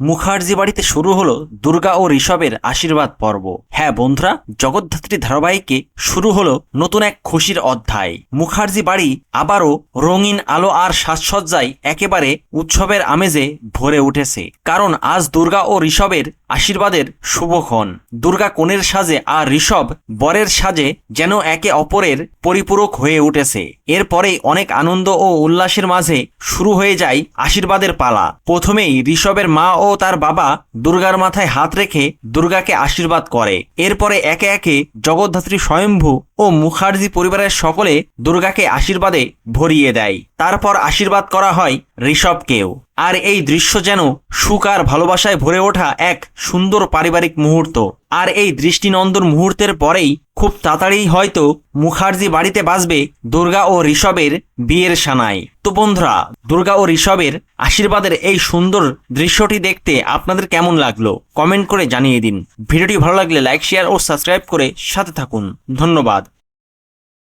মুখার্জি বাড়িতে শুরু হলো দুর্গা ও ঋষভের আশীর্বাদ পর্ব। হ্যাঁ বন্ধুরা, জগদ্ধাত্রী ধারাবাহিকে শুরু হলো নতুন এক খুশির অধ্যায়। মুখার্জি বাড়ি আবারও রঙিন আলো আর সাজসজ্জায় একেবারে উৎসবের আমেজে ভরে উঠেছে। কারণ আজ দুর্গা ও ঋষভের আশীর্বাদের শুভক্ষণ দুর্গা কোণের সাজে আর ঋষভ বরের সাজে যেন একে অপরের পরিপূরক হয়ে উঠেছে। এরপরেই অনেক আনন্দ ও উল্লাসের মাঝে শুরু হয়ে যায় আশীর্বাদের পালা। প্রথমেই ঋষভের মা ও তার বাবা দুর্গার মাথায় হাত রেখে দুর্গাকে আশীর্বাদ করে। এরপরে একে একে জগদ্ধাত্রী স্বয়ম্ভু ও মুখার্জি পরিবারের সকলে দুর্গাকে আশীর্বাদে ভরিয়ে দেয়। তারপর আশীর্বাদ করা হয় ঋষভকেও। আর এই দৃশ্য যেন সুখ আর ভালোবাসায় ভরে ওঠা এক সুন্দর পারিবারিক মুহূর্ত। আর এই দৃষ্টিনন্দন মুহূর্তের পরেই খুব তাড়াতাড়ি হয়তো মুখার্জি বাড়িতে বাসবে দুর্গা ও ঋষভের বিয়ের সানায় তো বন্ধুরা, দুর্গা ও ঋষভের আশীর্বাদের এই সুন্দর দৃশ্যটি দেখতে আপনাদের কেমন লাগল কমেন্ট করে জানিয়ে দিন। ভিডিওটি ভালো লাগলে লাইক, শেয়ার ও সাবস্ক্রাইব করে সাথে থাকুন। ধন্যবাদ।